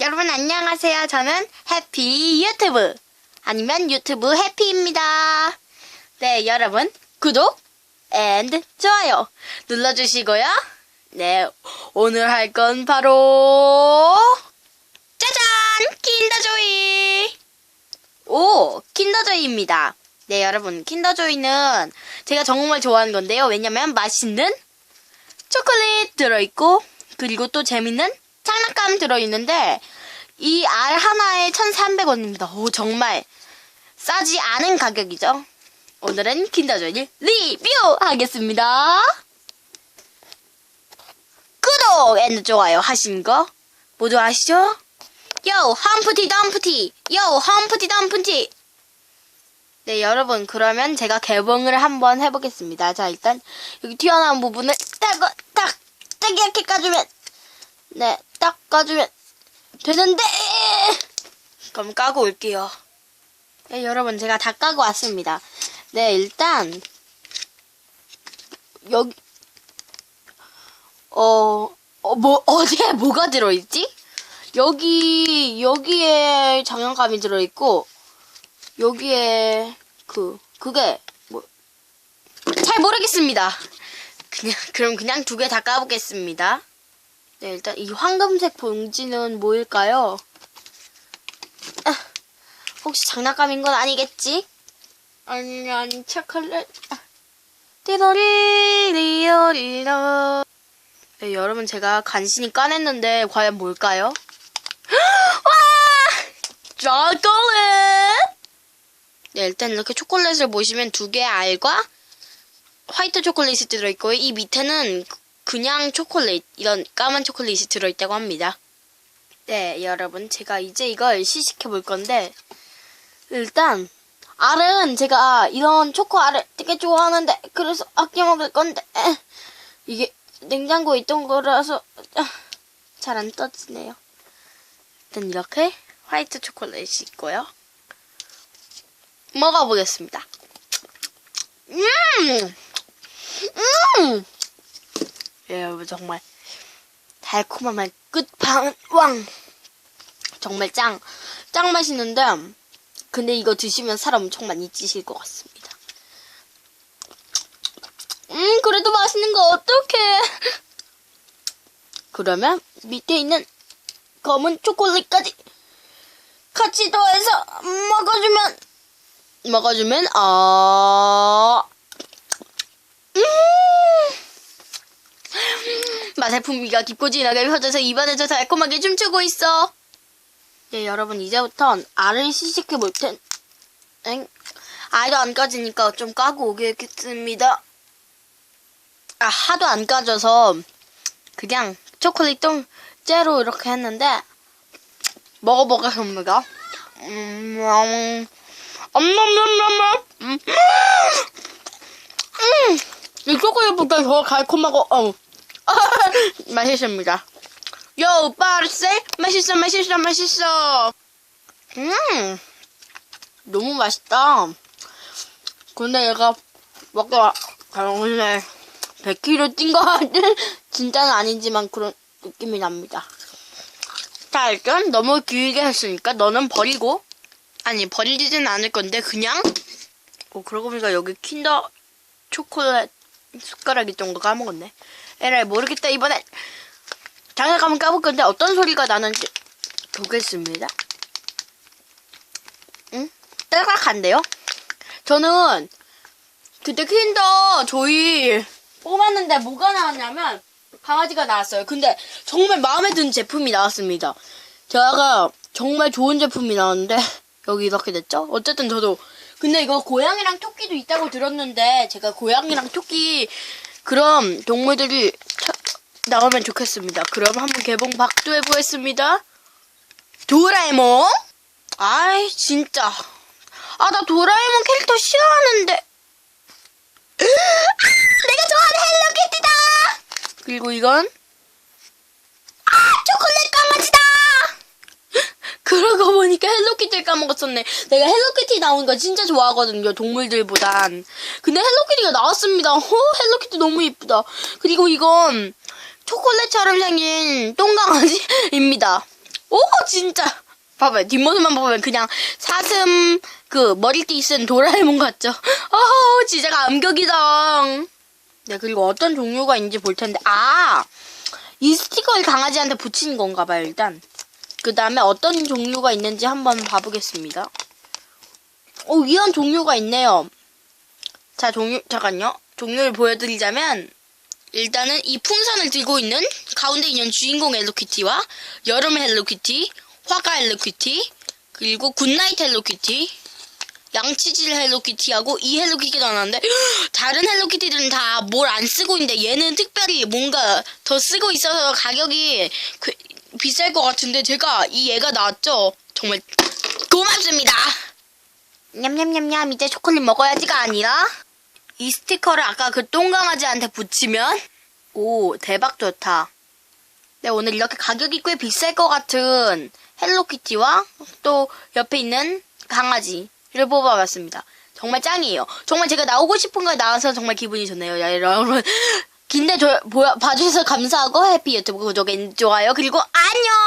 여러분 안녕하세요. 저는 해피 유튜브 아니면 유튜브 해피입니다. 네, 여러분 구독 앤 좋아요 눌러주시고요. 네, 오늘 할 건 바로 짜잔 킨더조이. 오, 킨더조이입니다. 네, 여러분 킨더조이는 제가 정말 좋아하는 건데요. 왜냐면 맛있는 초콜릿 들어있고 그리고 또 재밌는 장난감 들어있는데 이 알 하나에 1,300원입니다. 오 정말 싸지 않은 가격이죠. 오늘은 킨더조이를 리뷰 하겠습니다. 구독 앤 좋아요 하신 거 모두 아시죠? 요 험프티 덤프티 요 험프티 덤프티 네 여러분 그러면 제가 개봉을 한번 해보겠습니다. 자 일단 여기 튀어나온 부분을 딱, 딱, 딱 이렇게 까주면 네, 딱 까주면 되는데 그럼 까고 올게요. 네, 여러분 제가 다 까고 왔습니다. 네, 일단 여기 어, 어, 뭐 어디에 뭐가 들어있지? 여기 여기에 장난감이 들어있고 여기에 그 그게 뭐 잘 모르겠습니다. 그냥 그럼 그냥 두 개 다 까보겠습니다. 네, 일단 이 황금색 봉지는 뭐일까요? 아, 혹시 장난감인 건 아니겠지? 아니, 아니, 초콜릿. 아, 띠로리 리오 리로. 네, 여러분, 제가 간신히 까냈는데, 과연 뭘까요? 와! 초콜릿! 네, 일단 이렇게 초콜릿을 보시면 두 개의 알과 화이트 초콜릿이 들어있고요. 이 밑에는 그냥 초콜릿, 이런 까만 초콜릿이 들어있다고 합니다. 네, 여러분. 제가 이제 이걸 시식해 볼 건데, 일단, 알은 제가 이런 초코 알을 되게 좋아하는데, 그래서 아껴 먹을 건데, 에, 이게 냉장고에 있던 거라서, 아, 잘안 떠지네요. 일단 이렇게 화이트 초콜릿이 있고요. 먹어보겠습니다. 음! 음! 예, 여러분 정말 달콤한 맛 끝판왕 정말 짱, 짱 맛있는데 근데 이거 드시면 살 엄청 많이 찌실 것 같습니다. 음, 그래도 맛있는 거 어떡해. 그러면 밑에 있는 검은 초콜릿까지 같이 더해서 먹어주면 먹어주면 아 음. 맛의 풍미가 깊고 진하게 펴져서 입안에서 달콤하게 춤추고 있어. 네, 여러분 이제부턴 알을 시식해 볼 텐. 엥? 알도 안 까지니까 좀 까고 오겠습니다. 아, 하도 안 까져서 그냥 초콜릿 통째로 이렇게 했는데 먹어보겠습니다. 음, 음. 음. 음, 이 초콜릿보다 더 달콤하고, 어, 맛있습니다. 요, 빠르세? 맛있어, 맛있어, 맛있어. 음, 너무 맛있다. 근데 얘가 먹다 가는데 100kg 찐거 같은 진짜는 아니지만 그런 느낌이 납니다. 자, 일단 너무 길게 했으니까 너는 버리고 아니 버리지는 않을 건데 그냥 어 그러고 보니까 여기 킨더 초콜릿 숟가락 있던 거 까먹었네. 에라이 모르겠다 이번엔. 장난감은 까볼 건데 어떤 소리가 나는지 보겠습니다. 응? 딸깍한데요? 저는 그때 킨더 조이 뽑았는데 뭐가 나왔냐면 강아지가 나왔어요. 근데 정말 마음에 드는 제품이 나왔습니다. 제가 정말 좋은 제품이 나왔는데 여기 이렇게 됐죠? 어쨌든 저도 근데 이거 고양이랑 토끼도 있다고 들었는데 제가 고양이랑 토끼 그런 동물들이 차- 나오면 좋겠습니다. 그럼 한번 개봉 박도 해보겠습니다. 도라에몽? 아이 진짜 아 나 도라에몽 캐릭터 싫어하는데 아, 내가 좋아하는 헬로키티다 그리고 이건 아 초콜릿 강아지다 그러고 보니까 헬로키티를 까먹었었네. 내가 헬로키티 나오는 거 진짜 좋아하거든요, 동물들보단. 근데 헬로키티가 나왔습니다. 어, 헬로키티 너무 이쁘다. 그리고 이건 초콜릿처럼 생긴 똥강아지입니다. 오 진짜 봐봐요 뒷모습만 보면 그냥 사슴 그 머리띠 쓴 도라에몽 같죠? 아 진짜 감격이다. 네 그리고 어떤 종류가 있는지 볼 텐데 아 이 스티커를 강아지한테 붙이는 건가 봐요 일단. 그 다음에 어떤 종류가 있는지 한번 봐보겠습니다. 오 이런 종류가 있네요. 자 종류 잠깐요 종류를 보여드리자면 일단은 이 풍선을 들고 있는 가운데 있는 주인공 헬로키티와 여름 헬로키티, 화가 헬로키티, 그리고 굿나잇 헬로키티, 양치질 헬로키티하고 이 헬로키티가 나왔는데 다른 헬로키티들은 다 뭘 안 쓰고 있는데 얘는 특별히 뭔가 더 쓰고 있어서 가격이 그- 비쌀 것 같은데 제가 이 얘가 나왔죠. 정말 고맙습니다. 냠냠냠냠 이제 초콜릿 먹어야지가 아니라 이 스티커를 아까 그 똥강아지한테 붙이면 오 대박 좋다. 네 오늘 이렇게 가격이 꽤 비쌀 것 같은 헬로키티와 또 옆에 있는 강아지를 뽑아봤습니다. 정말 짱이에요. 정말 제가 나오고 싶은 거에 나와서 정말 기분이 좋네요. 야, 여러분. 긴데 저, 보여, 봐주셔서 감사하고 해피 유튜브 구독, 좋아요. 그리고 안녕!